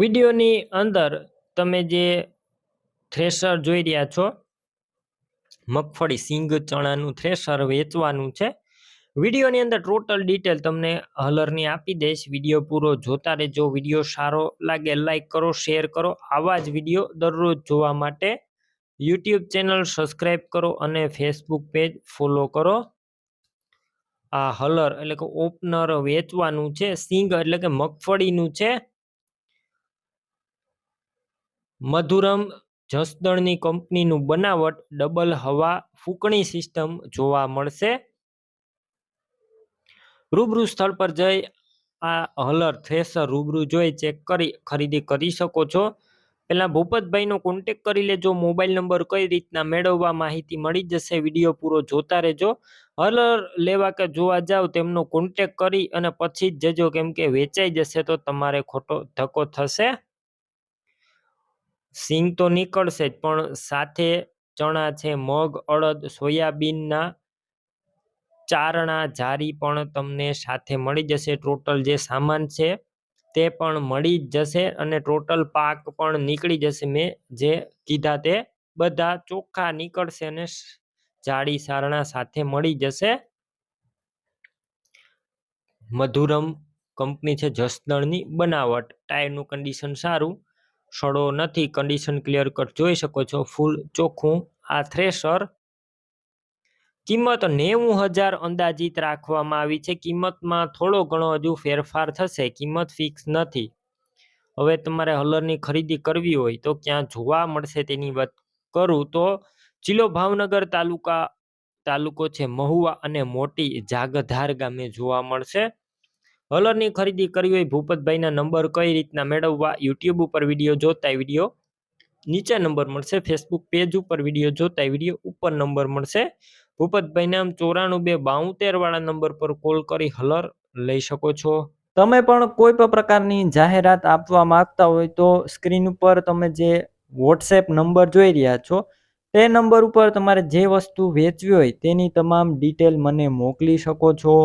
વિડીયોની અંદર તમે જે થ્રેશર જોઈ રહ્યા છો, મગફળી, સિંગ ચણાનું થ્રેશર વેચવાનું છે, વિડીયોની અંદર ટોટલ ડિટેલ તમને હલરની આપી દઈશ. વીડિયો પૂરો જોતા રહેજો. વીડિયો સારો લાગે લાઈક કરો, શેર કરો. આવા જ વીડિયો દરરોજ જોવા માટે યુટ્યુબ ચેનલ સબસ્ક્રાઈબ કરો અને ફેસબુક પેજ ફોલો કરો. આ હલર એટલે કે ઓપનર વેચવાનું છે. સિંગ એટલે કે મગફળીનું છે. મધુરમ જસદણની કંપનીનું બનાવટ ડબલ હવા ફૂંકણી સિસ્ટમ જોવા મળશે. રૂબરૂ સ્થળ પર જઈ આ હલર થ્રેસર રૂબરૂ જોઈ ચેક કરી ખરીદી કરી શકો છો. પહેલાં ભૂપતભાઈનો કોન્ટેક કરી લેજો, મોબાઈલ નંબર કઈ રીતના મેળવવા માહિતી મળી જશે, વીડિયો પૂરો જોતા રહેજો. હલર લેવા કે જોવા જાવ તેમનો કોન્ટેક કરી અને પછી જ જજો, કેમ કે વેચાઈ જશે તો તમારે ખોટો ધક્કો થશે. સિંગ તો નીકળશે જ, પણ સાથે ચણા છે, મગ, અડદ, સોયાબીનના ચારણા જારી પણ તમને સાથે મળી જશે. ટોટલ જે સામાન છે તે પણ મળી જ જશે અને ટોટલ પાક પણ નીકળી જશે. મેં જે કીધા તે બધા ચોખ્ખા નીકળશે અને જાડી સારણા સાથે મળી જશે. મધુરમ કંપની છે જસદણની બનાવટ. ટાયરનું કન્ડિશન સારું. સડો નથી કન્ડિશન ક્લિયર કટ જોઈ શકો છો, ફૂલ ચોખ્ખું. આ થ્રેશર કિંમત નેવું હજાર અંદાજિત રાખવામાં આવી છે. કિંમતમાં થોડો ઘણો હજુ ફેરફાર થશે, કિંમત ફિક્સ નથી. હવે તમારે હલરની ખરીદી કરવી હોય તો ક્યાં જોવા મળશે તેની વાત કરું તો, જિલ્લો ભાવનગર તાલુકા, તાલુકો છે મહુવા અને મોટી જાગધાર ગામે જોવા મળશે. હલરની ખરીદી કરવી હોય ભૂપતભાઈના નંબર કઈ રીતના મેળવવા યુટ્યુબ ઉપર વીડિયો જોતા વીડિયો નીચે નંબર મળશે, ફેસબુક પેજ ઉપર વીડિયો જોતા વીડિયો ઉપર નંબર મળશે. ભૂપતભાઈ નામ ચોરાણું બે બાઉતેર વાળા નંબર પર કોલ કરી હલર લઈ શકો છો. તમે પણ કોઈ પણ પ્રકારની જાહેરાત આપવા માંગતા હોય તો સ્ક્રીન ઉપર તમે જે વોટ્સએપ નંબર જોઈ રહ્યા છો, તે નંબર ઉપર તમારે જે વસ્તુ વેચવી હોય તેની તમામ ડિટેલ મને મોકલી શકો છો.